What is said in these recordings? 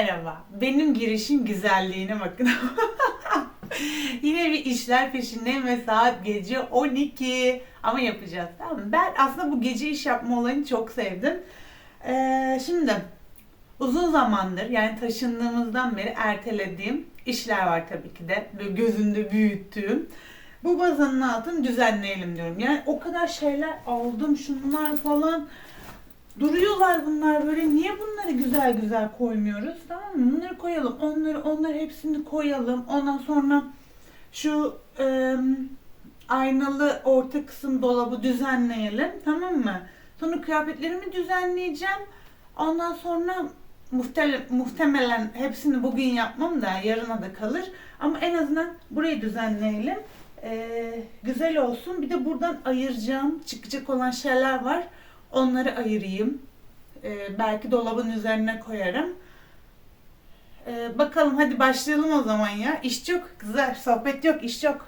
Merhaba. Benim girişim güzelliğine bakın. Yine bir işler peşindeyim ve saat gece 12. Ama yapacağız tamam mı? Ben aslında bu gece iş yapma olayını çok sevdim. Ee, şimdi uzun zamandır yani taşındığımızdan beri ertelediğim işler var tabii ki de. Böyle gözünde büyüttüğüm. Bu bazanın altını düzenleyelim diyorum. Yani o kadar şeyler aldım şunlar falan. Duruyorlar bunlar böyle. Niye bunları güzel güzel koymuyoruz? Tamam mı? Bunları koyalım. Onları onları hepsini koyalım. Ondan sonra şu e, aynalı orta kısım dolabı düzenleyelim. Tamam mı? Sonra kıyafetlerimi düzenleyeceğim. Ondan sonra muhtemelen, hepsini bugün yapmam da yarına da kalır. Ama en azından burayı düzenleyelim. Ee, güzel olsun. Bir de buradan ayıracağım çıkacak olan şeyler var. Onları ayırayım. Ee, belki dolabın üzerine koyarım. Ee, bakalım hadi başlayalım o zaman ya. İş yok kızlar. Sohbet yok, iş yok.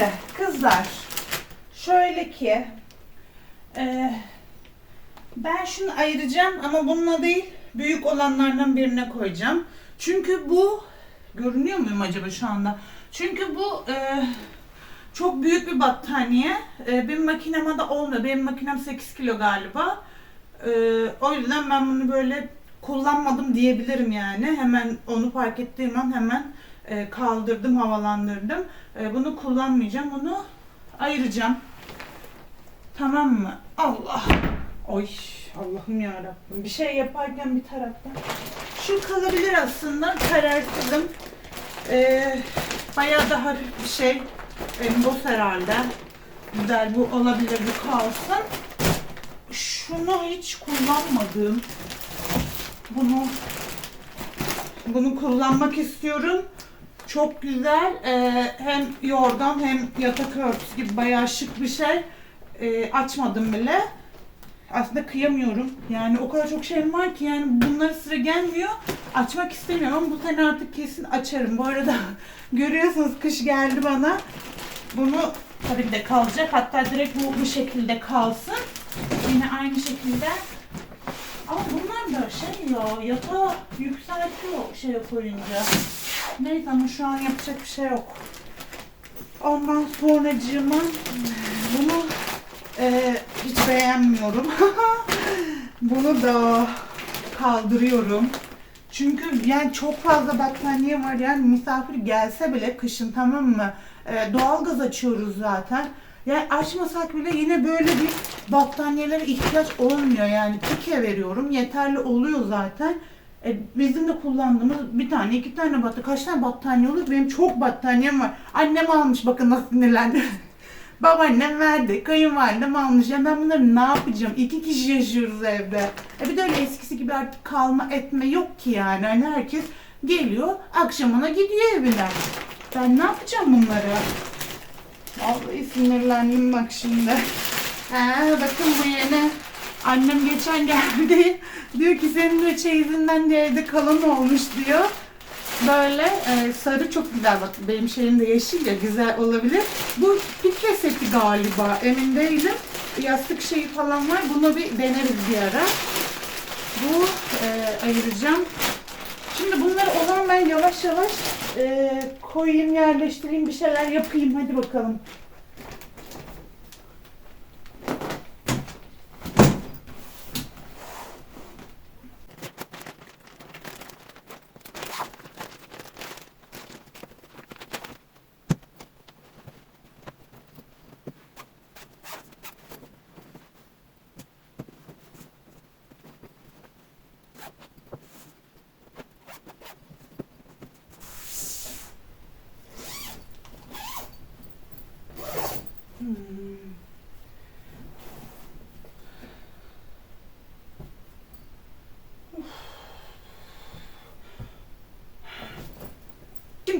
Şimdi kızlar şöyle ki e, ben şunu ayıracağım ama bununla değil büyük olanlardan birine koyacağım. Çünkü bu görünüyor muyum acaba şu anda? Çünkü bu e, çok büyük bir battaniye. E, benim makineme de olmuyor. Benim makinem 8 kilo galiba. E, o yüzden ben bunu böyle kullanmadım diyebilirim yani. Hemen onu fark ettiğim an hemen e, kaldırdım, havalandırdım. E, bunu kullanmayacağım. Bunu ayıracağım. Tamam mı? Allah. Oy Allah'ım ya Bir şey yaparken bir taraftan. Şu kalabilir aslında. Kararsızım. E, bayağı da bir şey. Emboz herhalde. Güzel bu olabilir bu kalsın. Şunu hiç kullanmadım. Bunu bunu kullanmak istiyorum. Çok güzel. Ee, hem yorgan hem yatak örtüsü gibi bayağı şık bir şey. Ee, açmadım bile. Aslında kıyamıyorum. Yani o kadar çok şeyim var ki yani bunları sıra gelmiyor. Açmak istemiyorum ama bu sene artık kesin açarım. Bu arada görüyorsunuz kış geldi bana. Bunu tabii ki de kalacak. Hatta direkt bu, bu şekilde kalsın. Yine aynı şekilde ama bunlar da şey ya yatağı yükseltiyor şeye koyunca. Neyse ama şu an yapacak bir şey yok. Ondan sonracığıma bunu e, hiç beğenmiyorum. bunu da kaldırıyorum. Çünkü yani çok fazla battaniye var yani misafir gelse bile kışın tamam mı? E, doğalgaz açıyoruz zaten. Yani açmasak bile yine böyle bir battaniyelere ihtiyaç olmuyor yani tike veriyorum yeterli oluyor zaten. E, bizim de kullandığımız bir tane iki tane battaniye kaç tane battaniye olur benim çok battaniyem var. Annem almış bakın nasıl sinirlendi. Babaannem verdi, kayınvalidem almış. Ya ben bunları ne yapacağım? İki kişi yaşıyoruz evde. E bir de öyle eskisi gibi artık kalma etme yok ki yani. Hani herkes geliyor, akşamına gidiyor evine. Ben ne yapacağım bunları? Vallahi sinirlendim bak şimdi. Ha, bakın bu yeni. Annem geçen geldi. diyor ki senin de çeyizinden de evde kalan olmuş diyor. Böyle e, sarı çok güzel bak benim şeyim de yeşil ya güzel olabilir. Bu pikre seti galiba emin değilim. Yastık şeyi falan var. Bunu bir deneriz bir ara. Bu e, ayıracağım. Şimdi bunları o zaman ben yavaş yavaş e, koyayım, yerleştireyim, bir şeyler yapayım. Hadi bakalım.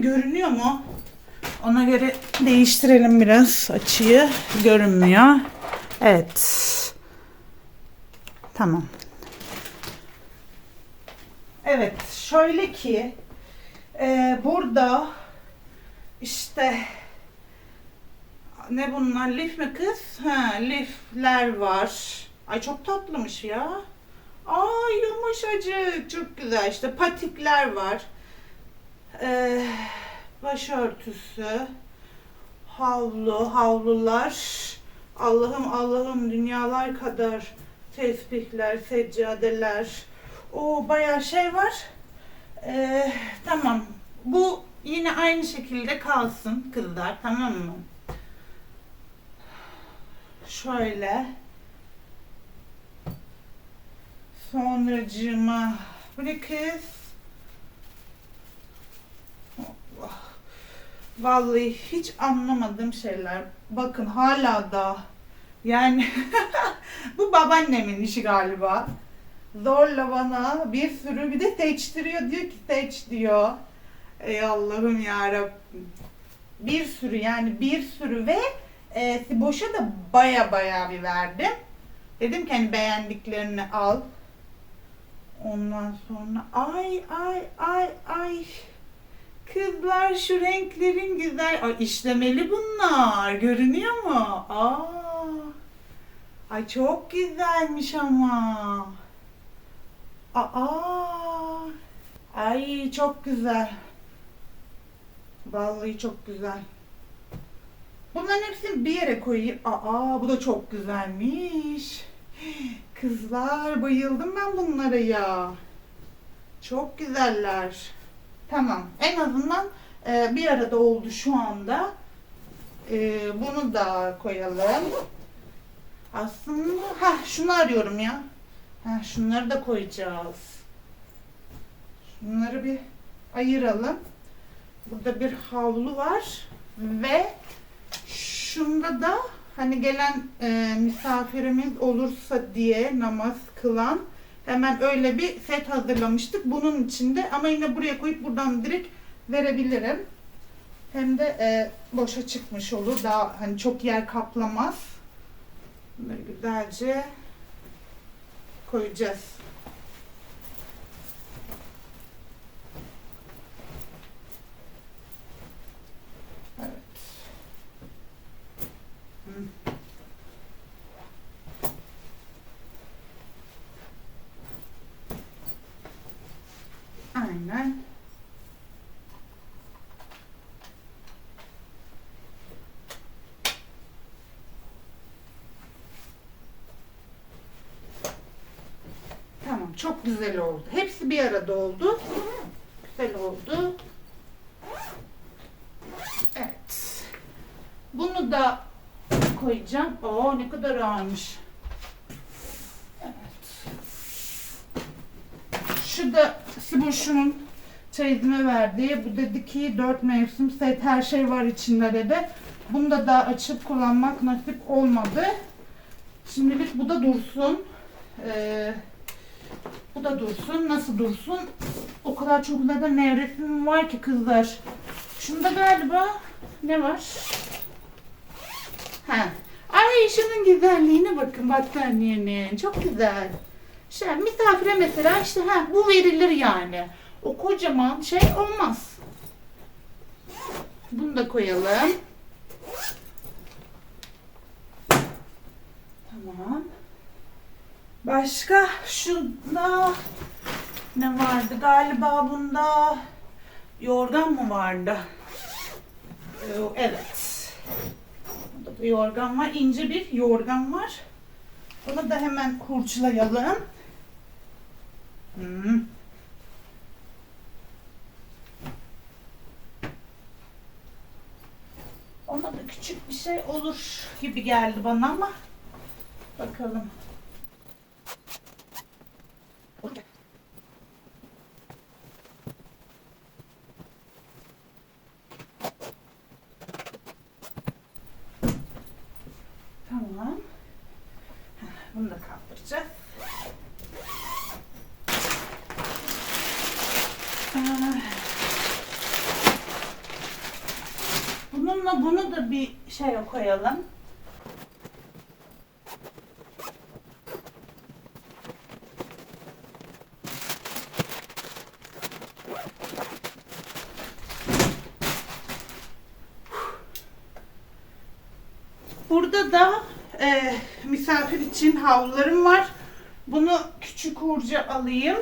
Görünüyor mu? Ona göre değiştirelim biraz açıyı. Görünmüyor. Evet. Tamam. Evet, şöyle ki e, burada işte ne bunlar lif mi kız? Ha, lifler var. Ay çok tatlıymış ya. Ay yumuşacık, çok güzel. İşte patikler var. Ee, başörtüsü, havlu, havlular. Allah'ım Allah'ım dünyalar kadar tesbihler, seccadeler. O bayağı şey var. Ee, tamam. Bu yine aynı şekilde kalsın kızlar tamam mı? Şöyle. Sonracığıma bu ne kız? Vallahi hiç anlamadığım şeyler. Bakın hala da yani bu babaannemin işi galiba. Zorla bana bir sürü bir de seçtiriyor diyor ki seç diyor. Ey Allah'ım ya Bir sürü yani bir sürü ve e, boşa da baya baya bir verdim. Dedim ki hani beğendiklerini al. Ondan sonra ay ay ay ay kızlar şu renklerin güzel. Ay işlemeli bunlar. Görünüyor mu? Aa. Ay çok güzelmiş ama. Aa. Ay çok güzel. Vallahi çok güzel. Bunların hepsini bir yere koyayım. Aa bu da çok güzelmiş. Kızlar bayıldım ben bunlara ya. Çok güzeller. Tamam. En azından e, bir arada oldu şu anda. E, bunu da koyalım. Aslında ha şunu arıyorum ya. Ha şunları da koyacağız. Şunları bir ayıralım. Burada bir havlu var ve şunda da hani gelen e, misafirimiz olursa diye namaz kılan hemen öyle bir set hazırlamıştık bunun içinde ama yine buraya koyup buradan direkt verebilirim. Hem de e, boşa çıkmış olur. Daha hani çok yer kaplamaz. Bunları güzelce koyacağız. Evet. Hı. Aynen. Tamam, çok güzel oldu. Hepsi bir arada oldu. Güzel oldu. Evet. Bunu da koyacağım. Oo ne kadar ağırmış. Evet. Şu da Siboş'umun çeyizime verdiği. Bu dedi ki dört mevsim set her şey var içinde dedi. Bunu da daha açıp kullanmak nasip olmadı. Şimdilik bu da dursun. Ee, bu da dursun. Nasıl dursun? O kadar çok zaten nevresim var ki kızlar. Şunda galiba ne var? Ha. Ay şunun güzelliğine bakın battaniyenin. Çok güzel. Şey, misafire mesela işte ha bu verilir yani. O kocaman şey olmaz. Bunu da koyalım. Tamam. Başka şunda ne vardı? Galiba bunda yorgan mı vardı? Ee, Evet. Burada bir yorgan var. ince bir yorgan var. Bunu da hemen Hmm. Ona da küçük bir şey olur gibi geldi bana ama bakalım. Tamam. Heh, Bunu da kaldıracağız. Ah. Bunu da bir şeye koyalım. Burada da e, misafir için havlularım var. Bunu küçük hurca alayım.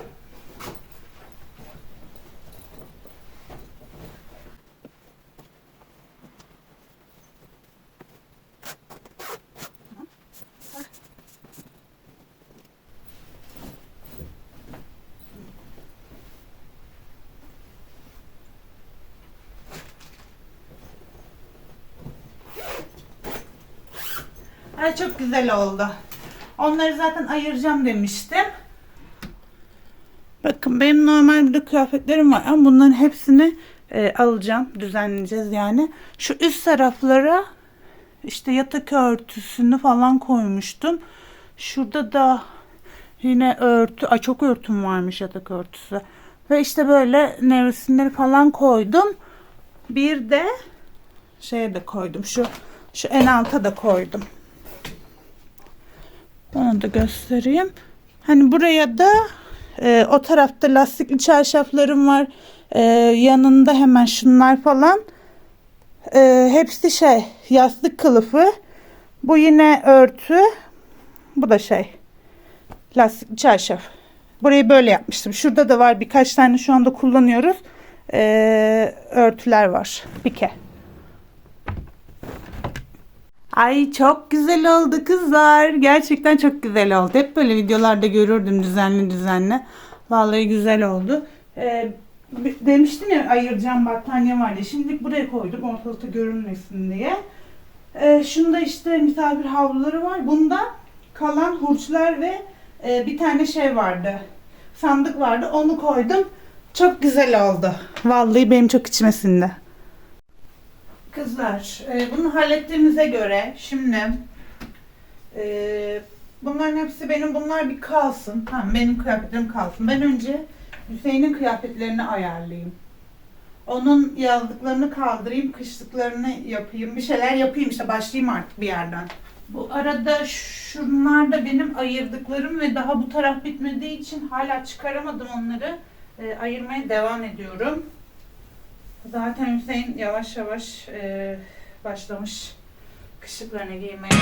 Ay çok güzel oldu. Onları zaten ayıracağım demiştim. Bakın benim normal bir de kıyafetlerim var ama bunların hepsini e, alacağım. Düzenleyeceğiz yani. Şu üst taraflara işte yatak örtüsünü falan koymuştum. Şurada da yine örtü, ay çok örtüm varmış yatak örtüsü. Ve işte böyle nevresimleri falan koydum. Bir de şeye de koydum. Şu şu en alta da koydum. Onu da göstereyim. Hani buraya da e, o tarafta lastikli çarşaflarım var. E, yanında hemen şunlar falan. E, hepsi şey yastık kılıfı. Bu yine örtü. Bu da şey lastikli çarşaf. Burayı böyle yapmıştım. Şurada da var birkaç tane şu anda kullanıyoruz. E, örtüler var. Pike. Ay çok güzel oldu kızlar. Gerçekten çok güzel oldu. Hep böyle videolarda görürdüm düzenli düzenli. Vallahi güzel oldu. Ee, demiştim ya ayıracağım battaniye var diye. Şimdi buraya koydum ortalıkta görünmesin diye. Ee, şunda işte misafir havluları var. Bunda kalan hurçlar ve e, bir tane şey vardı. Sandık vardı. Onu koydum. Çok güzel oldu. Vallahi benim çok içime sindi. Kızlar, e, bunu hallettiğimize göre şimdi e, bunların hepsi benim, bunlar bir kalsın. Tamam, benim kıyafetlerim kalsın. Ben önce Hüseyin'in kıyafetlerini ayarlayayım. Onun yazlıklarını kaldırayım, kışlıklarını yapayım. Bir şeyler yapayım işte, başlayayım artık bir yerden. Bu arada şunlar da benim ayırdıklarım ve daha bu taraf bitmediği için hala çıkaramadım onları. E, ayırmaya devam ediyorum. Zaten Hüseyin yavaş yavaş e, başlamış kışlıklarını giymeye.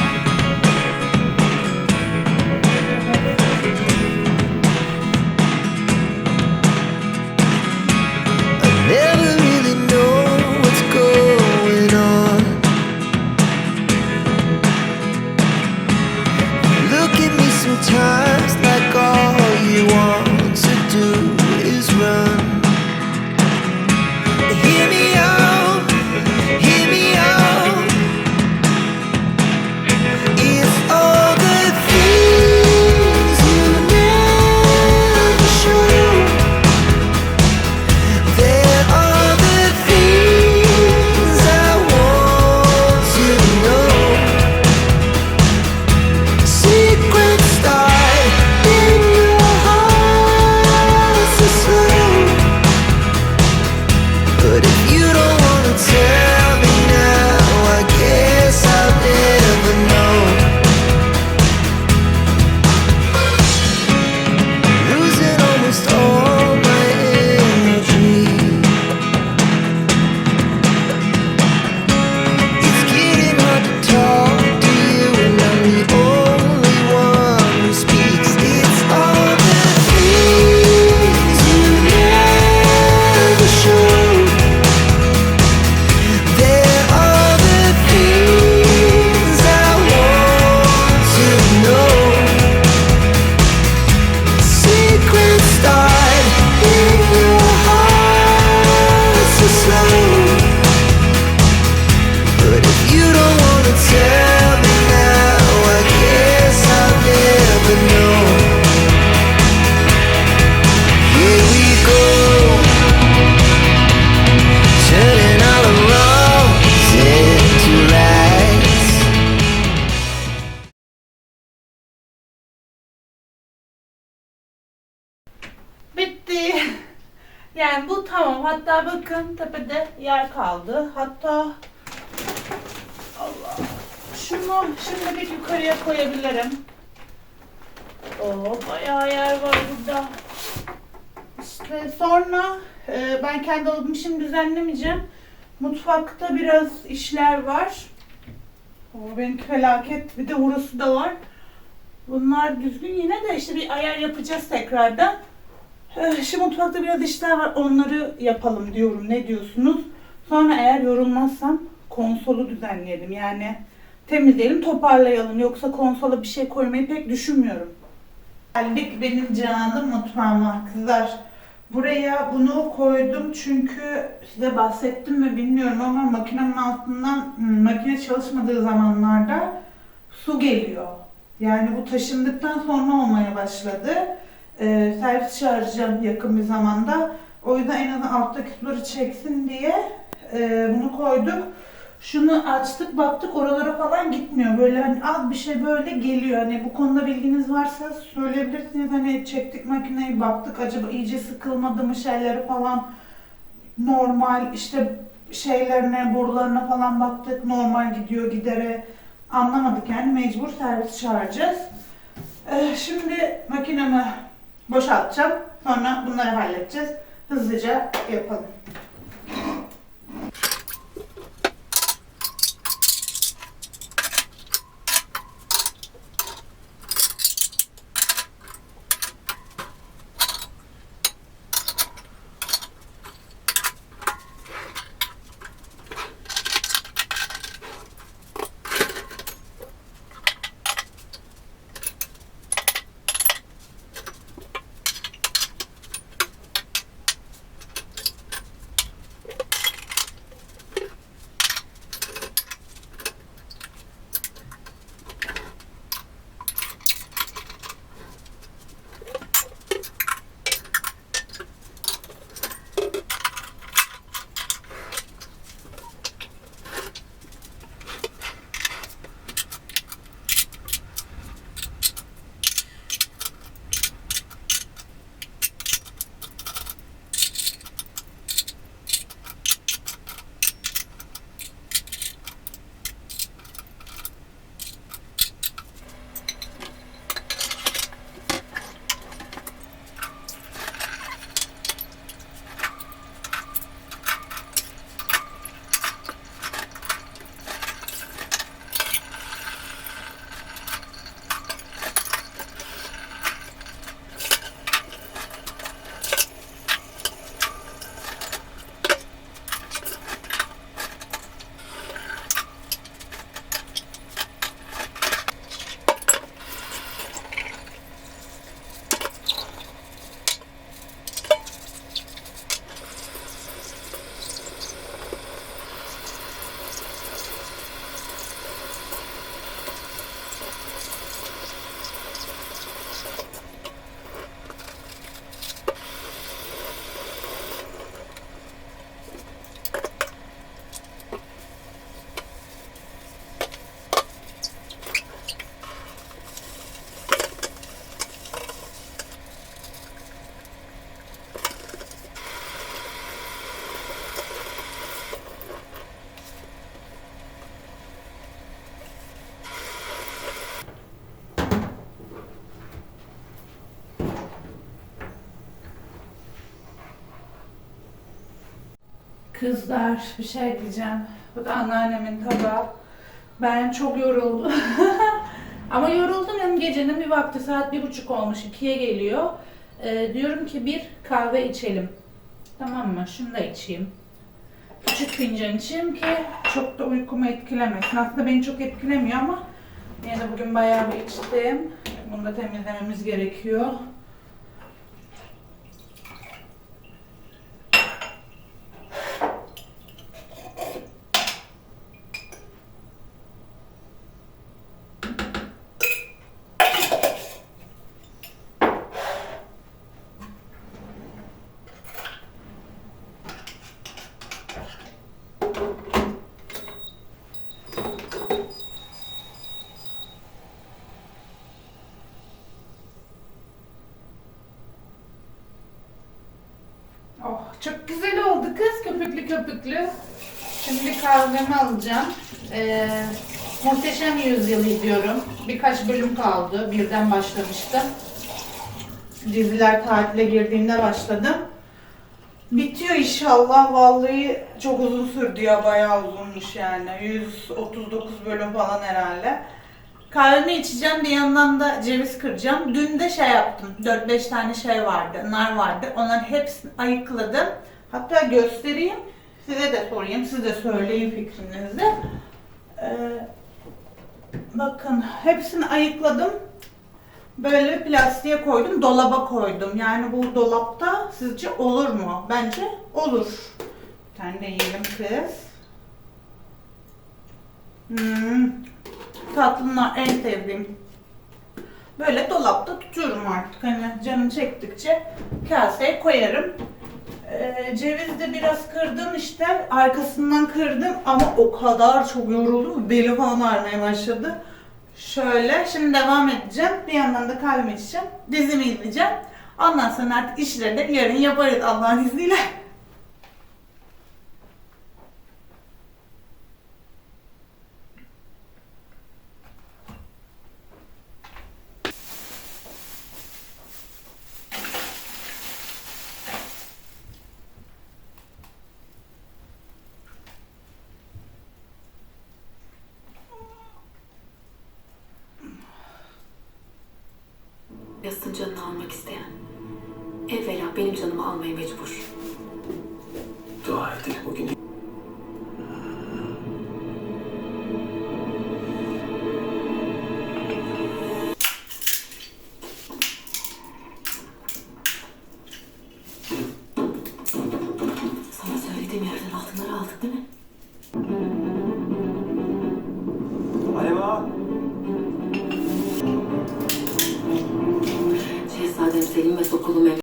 Bakın tepede yer kaldı. Hatta şunu şimdilik yukarıya koyabilirim. Oo, bayağı yer var burada. İşte sonra e, ben kendi dolabımı şimdi düzenlemeyeceğim. Mutfakta biraz işler var. O benimki felaket. Bir de burası da var. Bunlar düzgün yine de işte bir ayar yapacağız tekrardan. Eh, Şimdi mutfakta biraz işler var. Onları yapalım diyorum. Ne diyorsunuz? Sonra eğer yorulmazsam konsolu düzenleyelim. Yani temizleyelim, toparlayalım. Yoksa konsola bir şey koymayı pek düşünmüyorum. Geldik benim canım mutfağıma kızlar. Buraya bunu koydum çünkü size bahsettim mi bilmiyorum ama makinenin altından hmm, makine çalışmadığı zamanlarda su geliyor. Yani bu taşındıktan sonra olmaya başladı. Ee, servis çağıracağım yakın bir zamanda. O yüzden en azından alttaki suları çeksin diye e, bunu koyduk. Şunu açtık baktık oralara falan gitmiyor. Böyle hani az bir şey böyle geliyor. Hani bu konuda bilginiz varsa söyleyebilirsiniz. Hani çektik makineyi baktık acaba iyice sıkılmadı mı şeyleri falan normal işte şeylerine borularına falan baktık normal gidiyor gidere anlamadık yani mecbur servis çağıracağız. Ee, şimdi makinemi boşaltacağım. Sonra bunları halledeceğiz. Hızlıca yapalım. Kızlar bir şey diyeceğim. Bu da anneannemin tabağı. Ben çok yoruldum. Ama yoruldum hem gecenin bir vakti saat bir buçuk olmuş ikiye geliyor. Ee, diyorum ki bir kahve içelim. Tamam mı? Şunu da içeyim. Küçük fincan içeyim ki çok da uykumu etkilemesin. Aslında beni çok etkilemiyor ama yine de bugün bayağı bir içtim. Bunu da temizlememiz gerekiyor. Oh çok güzel oldu kız köpüklü köpüklü. Şimdi kahvemi alacağım. Ee, Muhteşem Yüzyıl izliyorum. Birkaç bölüm kaldı. Birden başlamıştım. Diziler tatile girdiğinde başladım. Bitiyor inşallah. Vallahi çok uzun sürdü ya. Bayağı uzunmuş yani. 139 bölüm falan herhalde. Kahvemi içeceğim bir yandan da ceviz kıracağım. Dün de şey yaptım. 4-5 tane şey vardı, nar vardı. Onların hepsini ayıkladım. Hatta göstereyim. Size de sorayım. Siz de söyleyin fikrinizi. Ee, bakın hepsini ayıkladım. Böyle plastiğe koydum, dolaba koydum. Yani bu dolapta sizce olur mu? Bence olur. Bir tane de yiyelim kız. Hmm, tatlımlar en sevdiğim. Böyle dolapta tutuyorum artık. Hani canım çektikçe kaseye koyarım. Ee, ceviz de biraz kırdım işte. Arkasından kırdım ama o kadar çok yoruldum. Beli falan ağrımaya başladı. Şöyle şimdi devam edeceğim. Bir yandan da kahvemi içeceğim. Dizimi izleyeceğim. Ondan sonra artık işleri de yarın yaparız Allah'ın izniyle. Almak isteyen. Evvela benim canımı almaya mecbur.